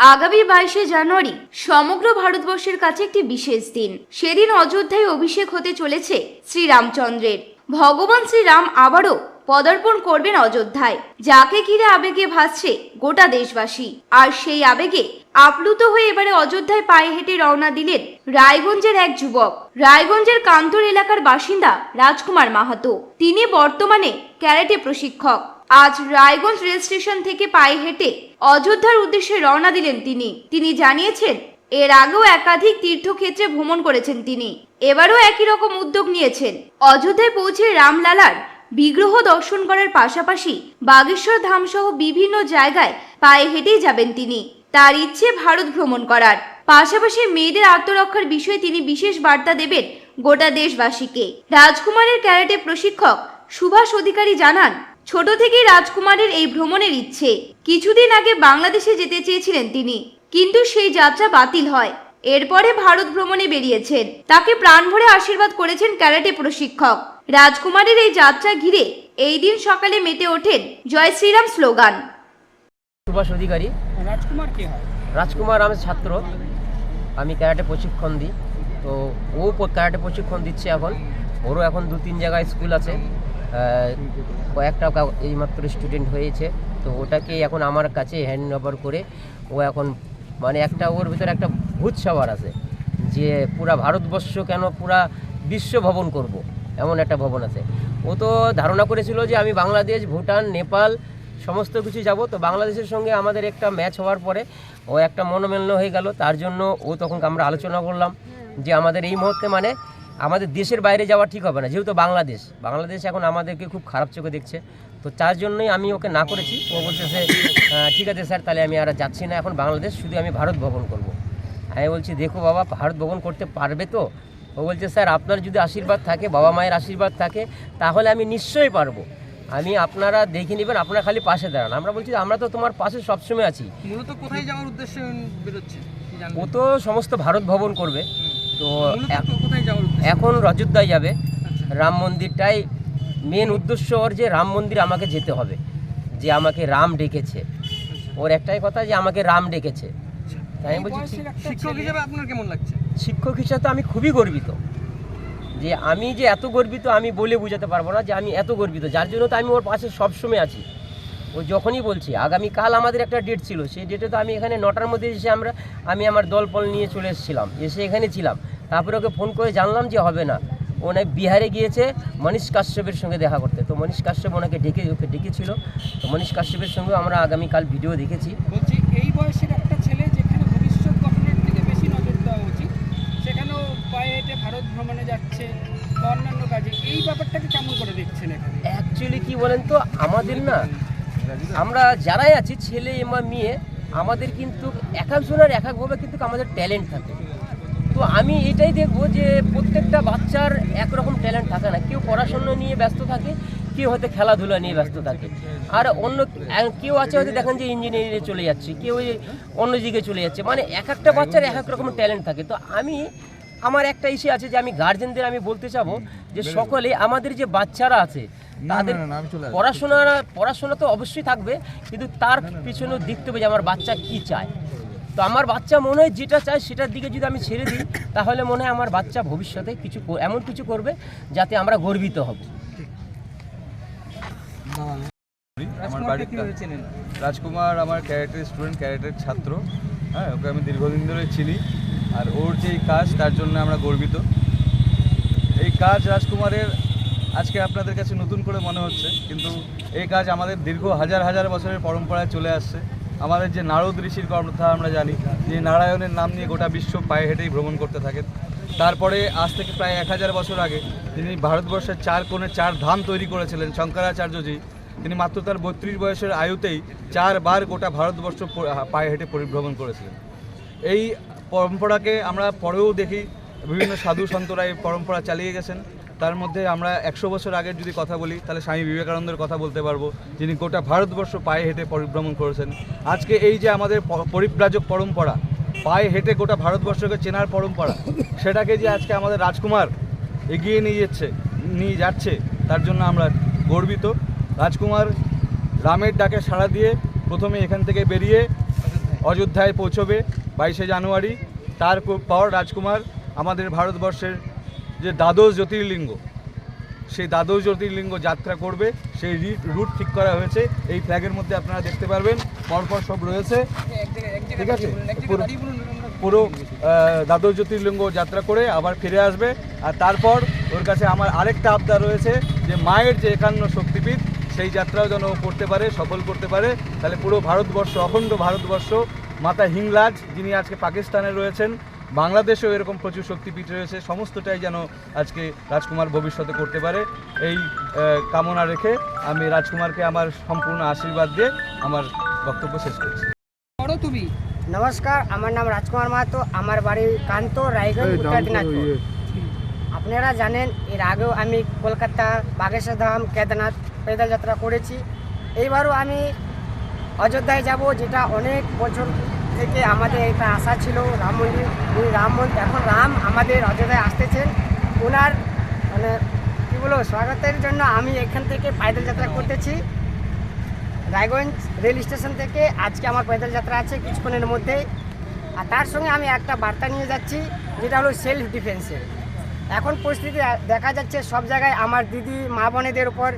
আগামী বাইশে জানুয়ারি সমগ্র ভারতবর্ষের কাছে একটি বিশেষ দিন। সেদিন অযোধ্যায় অভিষেক হতে চলেছে শ্রীরামচন্দ্রের। ভগবান শ্রীরাম আবারও পদার্পণ করবেন অযোধ্যায়। যাকে ঘিরে আবেগে ভাসছে গোটা দেশবাসী। আর সেই আবেগে আপ্লুত হয়ে এবারে অযোধ্যায় পায়ে হেঁটে রওনা দিলেন রায়গঞ্জের এক যুবক। রায়গঞ্জের কান্তর এলাকার বাসিন্দা রাজকুমার মাহাতো। তিনি বর্তমানে ক্যারেটে প্রশিক্ষক। আজ রায়গঞ্জ রেল স্টেশন থেকে পায়ে হেঁটে অযোধ্যার উদ্দেশ্যে রওনা দিলেন তিনি। তিনি জানিয়েছেন, এর আগেও একাধিক তীর্থক্ষেত্রে ভ্রমণ করেছেন তিনি। এবারও একই রকম উদ্যোগ নিয়েছেন। অযোধ্যায় পৌঁছে রামলালার বিগ্রহ দর্শন করার পাশাপাশি বাগেশ্বর ধাম সহ বিভিন্ন জায়গায় পায়ে হেঁটেই যাবেন তিনি। তার ইচ্ছে ভারত ভ্রমণ করার। পাশাপাশি মেয়েদের আত্মরক্ষার বিষয়ে তিনি বিশেষ বার্তা দেবেন গোটা দেশবাসীকে। রাজকুমারের ক্যারাটে প্রশিক্ষক সুভাষ অধিকারী জানান ছোট থেকেই রাজকুমারের এই ভ্রমণের ইচ্ছে। কিছুদিন আগে বাংলাদেশে যেতে চেয়েছিলেন তিনি কিন্তু সেই যাত্রা বাতিল হয়। এরপরে ভারত ভ্রমণে বেরিয়েছেন। তাকে প্রাণ ভরে আশীর্বাদ করেছেন ক্যারাটে প্রশিক্ষক। রাজকুমারের এই যাত্রা ঘিরে এই দিন সকালে মেতে ওঠেন জয় শ্রীরাম স্লোগান। সুভাষ অধিকারী। রাজকুমার কে হয়? রাজকুমার আমার ছাত্র। আমি ক্যারাটে প্রশিক্ষণ দিই। তো ও ক্যারাটে প্রশিক্ষণ দিচ্ছে এখন। ওরও এখন দু তিন জায়গায় স্কুল আছে। কয়েকটা এইমাত্র স্টুডেন্ট হয়েছে। তো ওটাকে এখন আমার কাছে হ্যান্ড ওভার করে ও এখন মানে একটা ওর ভিতরে একটা ভূত সাবার আছে যে পুরা ভারতবর্ষ কেন পুরা বিশ্ব ভবন করব, এমন একটা ভবন আছে। ও তো ধারণা করেছিল যে আমি বাংলাদেশ, ভুটান, নেপাল সমস্ত কিছু যাব। তো বাংলাদেশের সঙ্গে আমাদের একটা ম্যাচ হওয়ার পরে ও একটা মনোমেলন হয়ে গেল। তার জন্য ও তখন আমরা আলোচনা করলাম যে আমাদের এই মুহূর্তে মানে আমাদের দেশের বাইরে যাওয়া ঠিক হবে না যেহেতু বাংলাদেশ। বাংলাদেশ এখন আমাদেরকে খুব খারাপ চোখে দেখছে। তো তার জন্যই আমি ওকে না করেছি। ও বলছে যে ঠিক আছে স্যার তাহলে আমি আর যাচ্ছি না। এখন বাংলাদেশ শুধু আমি ভারত ভ্রমণ করব। আমি বলছি দেখো বাবা ভারত ভ্রমণ করতে পারবে তো? ও বলছে স্যার আপনার যদি আশীর্বাদ থাকে বাবা মায়ের আশীর্বাদ থাকে তাহলে আমি নিশ্চয়ই পারব। আমি আপনারা দেখে নেবেন আপনারা খালি পাশে দাঁড়ান। আমরা বলছি আমরা তো তোমার পাশে সবসময় আছি। মূলত কোথায় যাওয়ার উদ্দেশ্যে বেরোচ্ছে? ও তো সমস্ত ভারত ভ্রমণ করবে। তো এখন অযোধ্যায় যাবে। আচ্ছা। রাম মন্দিরটাই মেন উদ্দেশ্য ওর যে রাম মন্দির আমাকে যেতে হবে যে আমাকে রাম ডেকেছে। ওর একটাই কথা যে আমাকে রাম ডেকেছে। তাই আমি বলছি শিক্ষক হিসেবে আপনার কেমন লাগছে? শিক্ষক হিসাবে তো আমি খুবই গর্বিত। যে আমি যে এত গর্বিত আমি বলে বোঝাতে পারব না যে আমি এত গর্বিত। যার জন্য তো আমি ওর পাশে সবসময় আছি। ও যখনই বলছি আগামীকাল আমাদের একটা ডেট ছিল সেই ডেটে তো আমি এখানে নটার মধ্যে এসে আমরা আমি আমার দলপল নিয়ে চলে এসেছিলাম এসে এখানে ছিলাম। তারপরে ওকে ফোন করে জানলাম যে হবে না। ও নাকি বিহারে গিয়েছে মনীষ কাশ্যপের সঙ্গে দেখা করতে। তো মনীষ কাশ্যপ ওনাকে ডেকে ওকে ডেকেছিল। তো মনীষ কাশ্যপের সঙ্গে আমরা আগামীকাল ভিডিও দেখেছি। বলছি এই বয়সের একটা ছেলে যেখানে ভবিষ্যৎ গঠনের দিকে বেশি নজর দেওয়া উচিত সেখানেও পায়ে হেঁটে ভারত ভ্রমণে যাচ্ছে বা অন্যান্য কাজে এই ব্যাপারটাকে কেমন করে দেখছেন এখানে? অ্যাকচুয়ালি কী বলেন তো আমাদের না আমরা যারাই আছি ছেলে বা মেয়ে আমাদের কিন্তু এক একজনের এক একভাবে কিন্তু আমাদের ট্যালেন্ট থাকে। তো আমি এটাই দেখব যে প্রত্যেকটা বাচ্চার একরকম ট্যালেন্ট থাকে না। কেউ পড়াশোনা নিয়ে ব্যস্ত থাকে কেউ হয়তো খেলাধুলা নিয়ে ব্যস্ত থাকে। আর অন্য কেউ আছে হয়তো দেখেন যে ইঞ্জিনিয়ারিংয়ে চলে যাচ্ছে কেউ অন্য দিকে চলে যাচ্ছে। মানে এক একটা বাচ্চার এক এক রকম ট্যালেন্ট থাকে। তো আমি আমার একটা ইসে আছে যে আমি গার্জেনদের আমি বলতে চাবো যে সকলে আমাদের যে বাচ্চারা আছে তাদের পড়াশোনা পড়াশোনা তো অবশ্যই থাকবে কিন্তু তার পিছনেও দেখতে হবে যে আমার বাচ্চা কি চায়? তো আমার বাচ্চা মনে হয় যেটা চায় সেটার দিকে যদি আমি ছেড়ে দিই তাহলে মনে হয় আমার বাচ্চা ভবিষ্যতে কিছু এমন কিছু করবে যাতে আমরা গর্বিত হব। আমার বাড়ির রাজকুমার আমার ক্যারেটের স্টুডেন্ট ক্যারেটের ছাত্র। হ্যাঁ ওকে আমি দীর্ঘদিন ধরে চিনি। আর ওর যে কাজ তার জন্য আমরা গর্বিত। এই কাজ রাজকুমারের আজকে আপনাদের কাছে নতুন করে মনে হচ্ছে। কিন্তু এই কাজ আমাদের দীর্ঘ হাজার হাজার বছরের পরম্পরায় চলে আসছে। আমাদের যে নারদ ঋষির কথা আমরা জানি যে নারায়ণের নাম নিয়ে গোটা বিশ্ব পায়ে হেঁটেই ভ্রমণ করতে থাকেন। তারপরে আজ থেকে প্রায় এক হাজার বছর আগে তিনি ভারতবর্ষের চার কোণে চার ধাম তৈরি করেছিলেন, শঙ্করাচার্যজি। তিনি মাত্র তার বত্রিশ বয়সের আয়ুতেই চারবার গোটা ভারতবর্ষ পায়ে হেঁটে পরিভ্রমণ করেছিলেন। এই পরম্পরাকে আমরা পরেও দেখি, বিভিন্ন সাধু সন্তরা এই পরম্পরা চালিয়ে গেছেন। তার মধ্যে আমরা একশো বছর আগের যদি কথা বলি, তাহলে স্বামী বিবেকানন্দের কথা বলতে পারব, যিনি গোটা ভারতবর্ষ পায়ে হেঁটে পরিভ্রমণ করেছেন। আজকে এই যে আমাদের পরিব্রাজক পরম্পরা, পায়ে হেঁটে গোটা ভারতবর্ষকে চেনার পরম্পরা, সেটাকে যে আজকে আমাদের রাজকুমার এগিয়ে নিয়ে যাচ্ছে নিয়ে যাচ্ছে, তার জন্য আমরা গর্বিত। রাজকুমার রামের ডাকে সাড়া দিয়ে প্রথমে এখান থেকে বেরিয়ে অযোধ্যায় পৌঁছবে বাইশে জানুয়ারি। তারপর রাজকুমার আমাদের ভারতবর্ষের যে দ্বাদশ জ্যোতির্লিঙ্গ, সেই দ্বাদশ জ্যোতির্লিঙ্গ যাত্রা করবে, সেই রুট ঠিক করা হয়েছে, এই ফ্ল্যাগের মধ্যে আপনারা দেখতে পারবেন, পরপর সব রয়েছে, ঠিক আছে? পুরো দ্বাদশ জ্যোতির্লিঙ্গ যাত্রা করে আবার ফিরে আসবে, আর তারপর ওর কাছে আমার আরেকটা আবদার রয়েছে, যে মায়ের যে একান্ন শক্তিপীঠ, সেই যাত্রাও যেন করতে পারে, সফল করতে পারে, তাহলে পুরো ভারতবর্ষ, অখণ্ড ভারতবর্ষ, মাতা হিংলাজ যিনি আজকে পাকিস্তানে রয়েছেন বাংলাদেশেও এরকম প্রচুর শক্তিপীঠ রয়েছে সমস্তটাই যেন আজকে রাজকুমার ভবিষ্যতে করতে পারে। এই কামনা রেখে আমি রাজকুমারকে আমার সম্পূর্ণ আশীর্বাদ দিয়ে আমার বক্তব্য শেষ করছি। তুমি। নমস্কার আমার নাম রাজকুমার মাহাতো আমার বাড়ি কান্ত রায়গঞ্জ উত্তর দিনাজপুর। আপনারা জানেন এর আগেও আমি কলকাতা বাগেশ্বর ধাম কেদারনাথ পেদল যাত্রা করেছি। এইবারও আমি অযোধ্যায় যাব যেটা অনেক বছর থেকে আমাদের একটা আশা ছিল, রাম মন্দির, উনি রাম মন্দির এখন রাম আমাদের অযোধ্যায় আসতেছেন। ওনার মানে কী বলব, স্বাগতের জন্য আমি এখান থেকে পায়দল যাত্রা করতেছি। রায়গঞ্জ রেল স্টেশন থেকে আজকে আমার পায়দল যাত্রা আছে কিছুক্ষণের মধ্যে আর তার সঙ্গে আমি একটা বার্তা নিয়ে যাচ্ছি, যেটা হলো সেলফ ডিফেন্সের এখন পরিস্থিতি দেখা যাচ্ছে সব জায়গায় আমার দিদি, মা বোনেদের উপর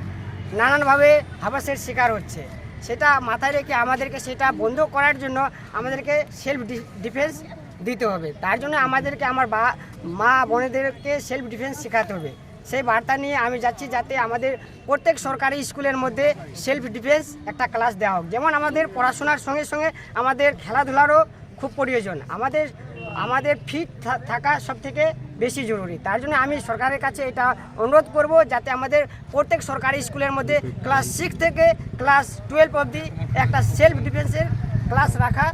নানানভাবে হাবাসের শিকার হচ্ছে। সেটা মাথায় রেখে আমাদেরকে সেটা বন্ধ করার জন্য আমাদেরকে সেলফ ডিফেন্স দিতে হবে। তার জন্য আমাদেরকে আমার বা, মা বোনেদেরকে সেলফ ডিফেন্স শেখাতে হবে। সেই বার্তা নিয়ে আমি যাচ্ছি যাতে আমাদের প্রত্যেক সরকারি স্কুলের মধ্যে সেলফ ডিফেন্স একটা ক্লাস দেওয়া হোক। যেমন আমাদের পড়াশোনার সঙ্গে সঙ্গে আমাদের খেলাধুলারও খুব প্রয়োজন। আমাদের আমাদের ফিট থাকা সব থেকে বেশি জরুরি। তার জন্য আমি সরকারের কাছে এটা অনুরোধ করব যাতে আমাদের প্রত্যেক সরকারি স্কুলের মধ্যে ক্লাস সিক্স থেকে ক্লাস টুয়েলভ অবধি একটা সেলফ ডিফেন্সের ক্লাস রাখা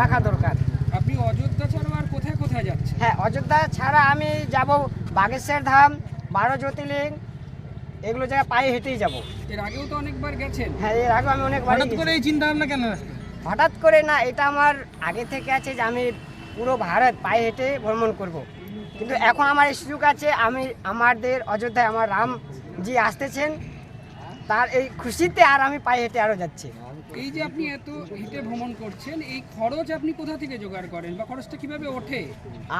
রাখা দরকার। আপনি অযোধ্যা ছাড়াও আর কোথায় কোথায় যাচ্ছেন? হ্যাঁ অযোধ্যা ছাড়া আমি যাব বাগেশ্বর ধাম বারো জ্যোতির্লিঙ্গ এগুলো জায়গায় পায়ে হেঁটেই যাব। এর আগেও তো অনেকবার গেছেন। হ্যাঁ এর আগে আমি অনেক হঠাৎ করে এই চিন্তা ভাবনা কেন হঠাৎ করে না এটা আমার আগে থেকে আছে যে আমি পুরো ভারত পায়ে হেঁটে ভ্রমণ করব। কিন্তু এখন আমার এই সুযোগ আছে আমি আমাদের অযোধ্যায় আমার রাম রামজি আসতেছেন তার এই খুশিতে আর আমি পায়ে হেঁটে আরও যাচ্ছি। এই যে আপনি এত হেঁটে ভ্রমণ করছেন এই খরচ আপনি কোথা থেকে জোগাড় করেন বা খরচটা কীভাবে ওঠে?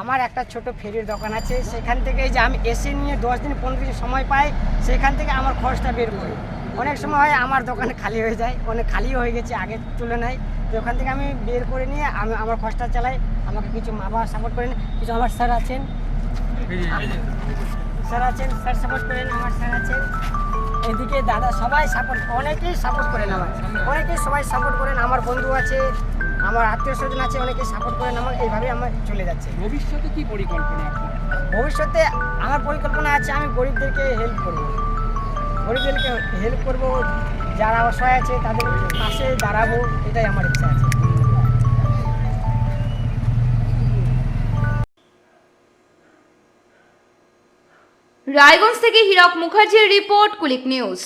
আমার একটা ছোট ফেরির দোকান আছে সেখান থেকে যে আমি এসে নিয়ে দশ দিন পনেরো দিন সময় পাই সেখান থেকে আমার খরচটা বের করি। অনেক সময় হয় আমার দোকানে খালি হয়ে যায় অনেক খালিও হয়ে গেছে আগের তুলনায়। তো ওখান থেকে আমি বের করে নিয়ে আমি আমার খরচটা চালাই আমাকে কিছু মা বাবা সাপোর্ট করেন কিছু আমার স্যার আছেন। স্যার আছেন? স্যার সাপোর্ট করেন আমার স্যার আছেন। এদিকে দাদা সবাই সাপোর্ট অনেকেই সাপোর্ট করেন আমার। অনেকেই সবাই সাপোর্ট করেন আমার বন্ধু আছে আমার আত্মীয় স্বজন আছে অনেকে সাপোর্ট করেন আমার এইভাবে আমার চলে যাচ্ছে। ভবিষ্যতে কি পরিকল্পনা ভবিষ্যতে আমার পরিকল্পনা আছে আমি গরিবদেরকে হেল্প করব। গরিবদেরকে হেল্প করব যারা অসহায় আছে তাদের পাশে দাঁড়াবো এটাই আমার ইচ্ছা আছে। রায়গঞ্জ থেকে হীরক মুখার্জির রিপোর্ট কুলিক নিউজ।